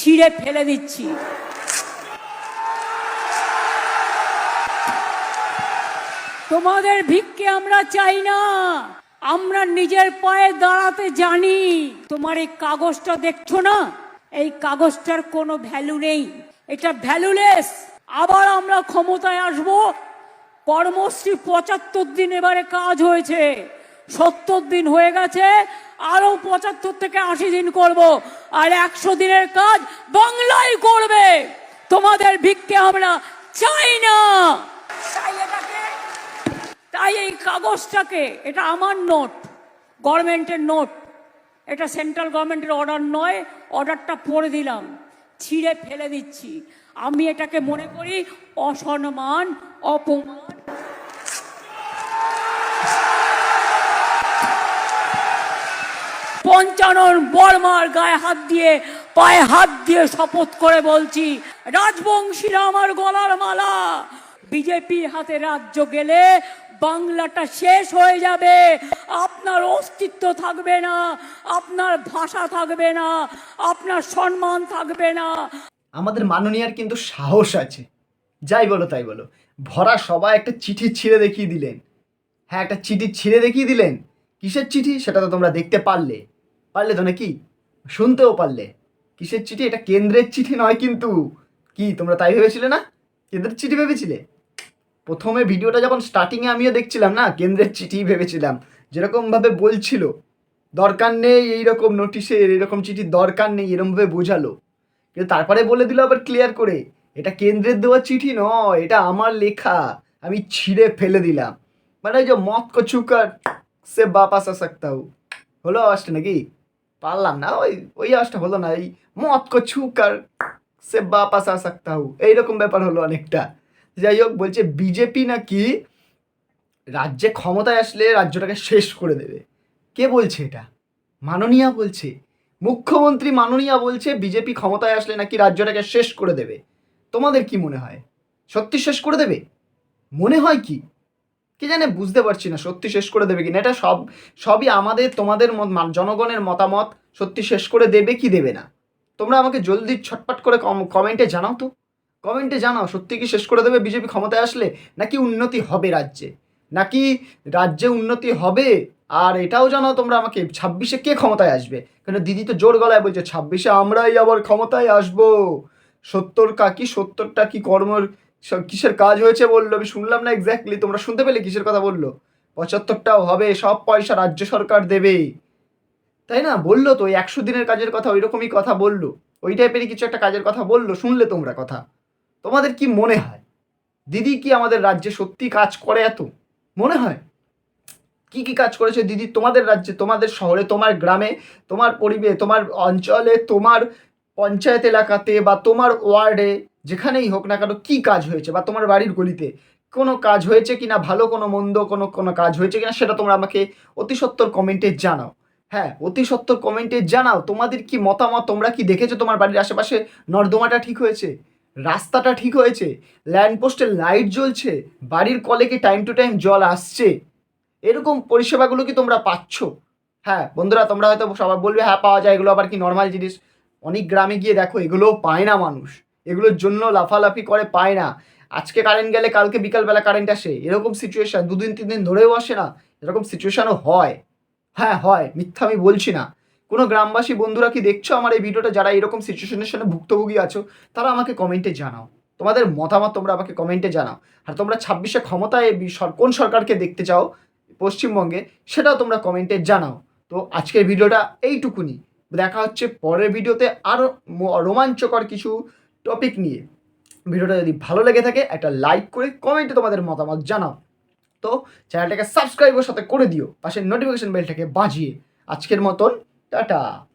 ছিঁড়ে ফেলে দিচ্ছি। তোমাদের ভিক্ষে আমরা চাই না। আমরা নিজের পায়ে দাঁড়াতে জানি। তোমার এই কাগজটা দেখছ না? এই কাগজটার কোনো ভ্যালু নেই। এটা ভ্যালুলেস। আবার আমরা ক্ষমতায় আসব। কর্মশ্রী পঁচাত্তর দিন এবারে কাজ হয়েছে। সত্তর দিন হয়ে গেছে। আরও পঁচাত্তর থেকে আশি দিন করব, আর একশো দিনের কাজ বাংলায় করবে। তোমাদের ভিক্ষে আমরা চাই না তাই এই কাগজটাকে, এটা আমার নোট, গভর্নমেন্টের নোট। এটা সেন্ট্রাল গভর্নমেন্টের অর্ডার নয়, অর্ডারটা পড়ে দিলাম, ছিঁড়ে ফেলে দিচ্ছি। আমি এটাকে মনে করি অসম্মান, অপমান পঞ্চানন বর্মার গায়ে হাত দিয়ে, পায়ে হাত দিয়ে শপথ করে বলছি রাজবংশীরা আমার গলার মালা। বিজেপির হাতে রাজ্য গেলে বাংলাটা শেষ হয়ে যাবে। আপনার অস্তিত্ব থাকবে না, আপনার ভাষা থাকবে না, আপনার সম্মান থাকবে না। আমাদের মাননীয়ার কিন্তু সাহস আছে। যাই বলো, তাই বলো। ভরা সবাই একটা চিঠি ছিঁড়ে দেখিয়ে দিলেন। হ্যাঁ একটা চিঠি ছিঁড়ে দেখিয়ে দিলেন? কিসের চিঠি? সেটা তো তোমরা দেখতে পারলে। পারলে তো নাকি? শুনতেও পারলে। কিসের চিঠি? এটা কেন্দ্রের চিঠি নয় কিন্তু। কি, তোমরা তাই ভেবেছিলে না? কেন্দ্রের চিঠি ভেবেছিলে? প্রথমে ভিডিওটা যখন স্টার্টিংয়ে আমিও দেখছিলাম না, কেন্দ্রের চিঠি ভেবেছিলাম। যেরকমভাবে বলছিল, দরকার নেই এইরকম নোটিশের, এরকম চিঠির দরকার নেই এরকমভাবে বোঝালো। কিন্তু তারপরে বলে দিল আবার ক্লিয়ার করে, এটা কেন্দ্রের দেওয়া চিঠি নয়, এটা আমার লেখা, আমি ছিঁড়ে ফেলে দিলাম। মানে যে মত কো ছুকার সে বাপাস আ হলো। আওয়াজটা নাকি? পারলাম না, ওই ওই আওয়াজটা হলো না, এই মত কো ছুকার সে বাপাস আ সকতা হু। এইরকম ব্যাপার হলো অনেকটা। যাই হোক, বলছে বিজেপি নাকি রাজ্যে ক্ষমতায় আসলে রাজ্যটাকে শেষ করে দেবে। কে বলছে এটা? মাননীয়া বলছে। মুখ্যমন্ত্রী মাননীয়া বলছে বিজেপি ক্ষমতায় আসলে নাকি রাজ্যটাকে শেষ করে দেবে। তোমাদের কি মনে হয়? সত্যি শেষ করে দেবে? মনে হয় কি? কি জানে, বুঝতে পারছি না সত্যি শেষ করে দেবে কিনা। এটা সব, সবই আমাদের, তোমাদের জনগণের মতামত। সত্যি শেষ করে দেবে কি দেবে না? তোমরা আমাকে জলদি ছটপট করে কমেন্টে জানাও তো। কমেন্টে জানাও, সত্যি কি শেষ করে দেবে বিজেপি ক্ষমতায় আসলে? নাকি উন্নতি হবে রাজ্যে? নাকি রাজ্যে উন্নতি হবে? আর এটাও জানাও তোমরা আমাকে, ছাব্বিশে কে ক্ষমতায় আসবে? কেন দিদি তো জোর গলায় বলছে, ছাব্বিশে আমরাই আবার ক্ষমতায় আসব। সত্তর কাকি সত্তরটা কি কর্মর কিসের কাজ হয়েছে বলল? আমি শুনলাম না এক্স্যাক্টলি তোমরা শুনতে পেলে কিসের কথা বলল? পঁচাত্তরটাও হবে, সব পয়সা রাজ্য সরকার দেবে। তাই না? বলল তো, ওই একশো দিনের কাজের কথা ওই রকমই কথা বলল। ওই টাইপেরই কিছু একটা কাজের কথা বলল, শুনলে তোমরা কথা। তোমাদের কি মনে হয়? দিদি কি আমাদের রাজ্যে সত্যি কাজ করে এত? মনে হয়? কি কি কাজ করেছে দিদি? তোমাদের রাজ্যে, তোমাদের শহরে, তোমার গ্রামে, তোমার পরিবেশ তোমার অঞ্চলে, তোমার পঞ্চায়েত এলাকাতে বা তোমার ওয়ার্ডে, যেখানেই হোক না কেন, কি কাজ হয়েছে? বা তোমার বাড়ির গলিতে কোনো কাজ হয়েছে কিনা? ভালো কোনো, মন্দ কোনো কোনো কাজ হয়েছে কিনা? সেটা তোমরা আমাকে অতি সত্তর কমেন্টে জানাও। হ্যাঁ অতি সত্তর কমেন্টে জানাও, তোমাদের কি মতামত? তোমরা কি দেখেছ তোমার বাড়ির আশেপাশে নর্দমাটা ঠিক হয়েছে? রাস্তাটা ঠিক হয়েছে? ল্যান্ডপোস্টে লাইট জ্বলছে? বাড়ির কলে কি টাইম টু টাইম জল আসছে? এরকম পরিষেবাগুলো কি তোমরা পাচ্ছ? হ্যাঁ বন্ধুরা, তোমরা হয়তো সবাই বলবে হ্যাঁ পাওয়া যায়, এগুলো আবার কি নর্মাল জিনিস? অনেক গ্রামে গিয়ে দেখো, এগুলোও পায় না মানুষ। এগুলোর জন্য লাফালাফি করে পায় না। আজকে কারেন্ট গেলে, কালকে বিকালবেলা কারেন্ট আসে। এরকম সিচুয়েশান দুদিন তিন দিন ধরেও আসে না। এরকম সিচুয়েশানও হয়। হ্যাঁ হয়। মিথ্যা আমি বলছি না। কোনো গ্রামবাসী বন্ধুরা কি দেখছ আমার এই ভিডিওটা? যারা এরকম সিচুয়েশনের সাথে ভুক্তভোগী আছো, তারা আমাকে কমেন্টে জানাও। তোমাদের মতামত তোমরা আমাকে কমেন্টে জানাও। আর তোমরা ছাব্বিশে ক্ষমতায় কোন সরকারকে দেখতে চাও পশ্চিমবঙ্গে, সেটাও তোমরা কমেন্টে জানাও। তো আজকের ভিডিওটা এইটুকুনি। দেখা হচ্ছে পরের ভিডিওতে আরও রোমাঞ্চকর কিছু টপিক নিয়ে। ভিডিওটা যদি ভালো লেগে থাকে, একটা লাইক করে কমেন্টে তোমাদের মতামত জানাও। তো চ্যানেলটাকে সাবস্ক্রাইবের সাথে করে দিও। পাশের নোটিফিকেশন বেলটাকে বাজিয়ে। আজকের মতন টাটা।